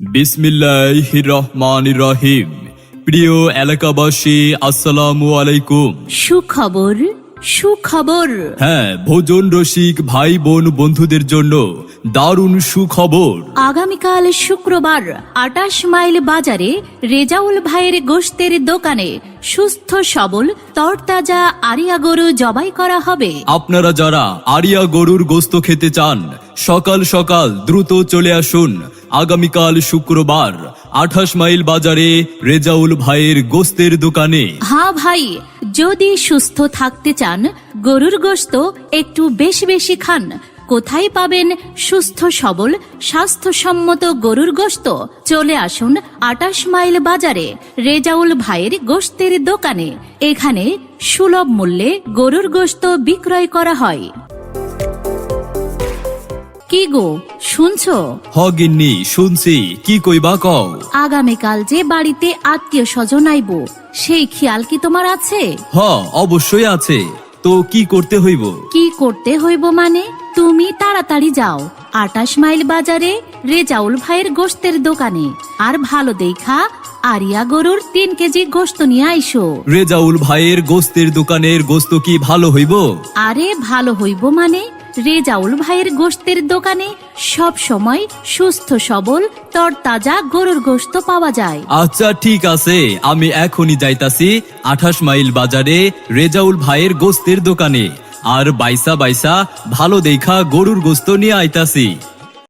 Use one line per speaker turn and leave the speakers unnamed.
বিসমিল্লাহ রহমান রহিম প্রিয় এলাকাবাসী আসসালামু আলাইকুম।
সুখবর সুখবর।
হ্যাঁ ভোজন রসিক ভাই বোন বন্ধুদের জন্য দারুণ সুখবর।
আগামীকাল শুক্রবার আটাশ মাইল বাজারে রেজাউল ভাইয়ের গোশতের দোকানে সুস্থ সবল তরতাজা আরিয়া গরু জবাই করা হবে।
আপনারা যারা আরিয়া গরুর গোস্ত খেতে চান সকাল সকাল দ্রুত চলে আসুন। আগামীকাল শুক্রবার আঠাশ মাইল বাজারে রেজাউল ভাইয়ের গোস্তের দোকানে।
হ্যাঁ ভাই, যদি সুস্থ থাকতে চান, গরুর গোশত একটু বেশি বেশি খান। কোথায় পাবেন সুস্থ সবল, স্বাস্থ্যসম্মত গরুর গোশত চলে আসুন আটাশ মাইল বাজারে রেজাউল ভাইয়ের গোস্তের দোকানে। এখানে সুলভ মূল্যে গরুর গোশত বিক্রয় করা হয়। কি গো শুনছো?
হগিন্নি শুনছি। কি কইবা কও?
আগামীকাল যে বাড়িতে আত্মীয় স্বজন আইব সেই খেয়াল কি তোমার আছে?
হ অবশ্যই আছে। তো কি করতে হইব?
কি করতে হইব মানে? তুমি তাড়াতাড়ি যাও। আটাশ মাইল বাজারে রেজাউল ভাইয়ের গোশতের দোকানে। আর ভালো দেখা আরিয়া গরুর তিন কেজি গোশত নিয়ে আইসো।
রেজাউল ভাইয়ের গোস্তের দোকানের গোস্ত কি ভালো হইব?
আরে ভালো হইব মানে? রেজাউল ভাইয়ের গোস্তের দোকানে সব সময় সুস্থ, সবল, তরতাজা গরুর গোস্ত পাওয়া যায়।
আচ্ছা ঠিক আছে। আমি এখনই যাইতাছি আঠাশ মাইল বাজারে রেজাউল ভাইয়ের গোস্তের দোকানে। আর বাইসা বাইসা ভালো দেখা গরুর গোস্ত নিয়ে আইতাছি।